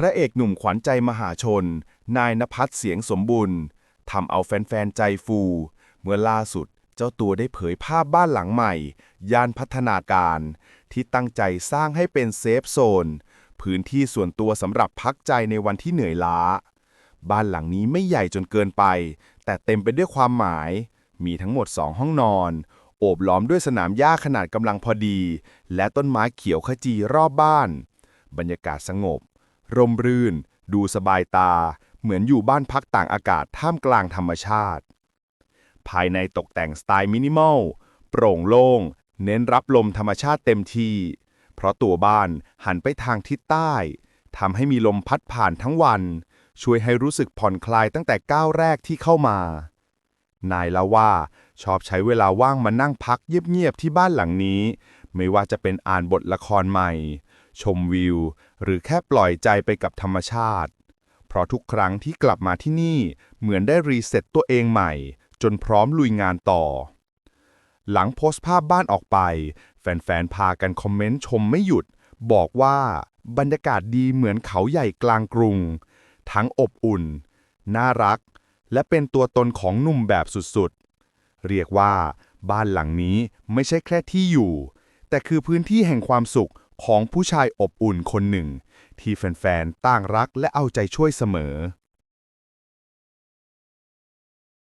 พระเอกหนุ่มขวัญใจมหาชน นายนภัสเสียงสมบุญทำเอาแฟนๆ ใจฟู เมื่อล่าสุดเจ้าตัวได้เผยภาพบ้านหลังใหม่ ย่านพัฒนาการ ที่ตั้งใจสร้างให้เป็นเซฟโซน พื้นที่ส่วนตัวสำหรับพักใจในวันที่เหนื่อยล้า บ้านหลังนี้ไม่ใหญ่จนเกินไป แต่เต็มไปด้วยความหมาย มีทั้งหมดสองห้องนอน โอบล้อมด้วยสนามหญ้าขนาดกำลังพอดี และต้นไม้เขียวขจีรอบบ้าน บรรยากาศสงบ ร่มรื่น ดูสบายตา เหมือนอยู่บ้านพักต่างอากาศท่ามกลางธรรมชาติ ภายในตกแต่งสไตล์มินิมอล โปร่งโล่ง เน้นรับลมธรรมชาติเต็มที่ เพราะตัวบ้านหันไปทางทิศใต้ทำให้มีลมพัดผ่านทั้งวัน ช่วยให้รู้สึกผ่อนคลายตั้งแต่ก้าวแรกที่เข้ามา นายล่าว่า ชอบใช้เวลาว่างมานั่งพักเงียบๆที่บ้านหลังนี้ ไม่ว่าจะเป็นอ่านบทละครใหม่ ชมวิว หรือแค่ปล่อยใจไปกับธรรมชาติ เพราะทุกครั้งที่กลับมาที่นี่เหมือนได้รีเซ็ตตัวเองใหม่ จนพร้อมลุยงานต่อ หลังโพสต์ภาพบ้านออกไป แฟนๆ พากันคอมเมนต์ชมไม่หยุด บอกว่าบรรยากาศดีเหมือนเขาใหญ่กลางกรุง ทั้งอบอุ่น น่ารัก และเป็นตัวตนของหนุ่มแบบสุดๆ เรียกว่า บ้านหลังนี้ไม่ใช่แค่ที่อยู่ แต่คือพื้นที่แห่งความสุข ของผู้ชายอบอุ่นคนหนึ่ง ที่แฟนๆต่างรักและเอาใจช่วยเสมอ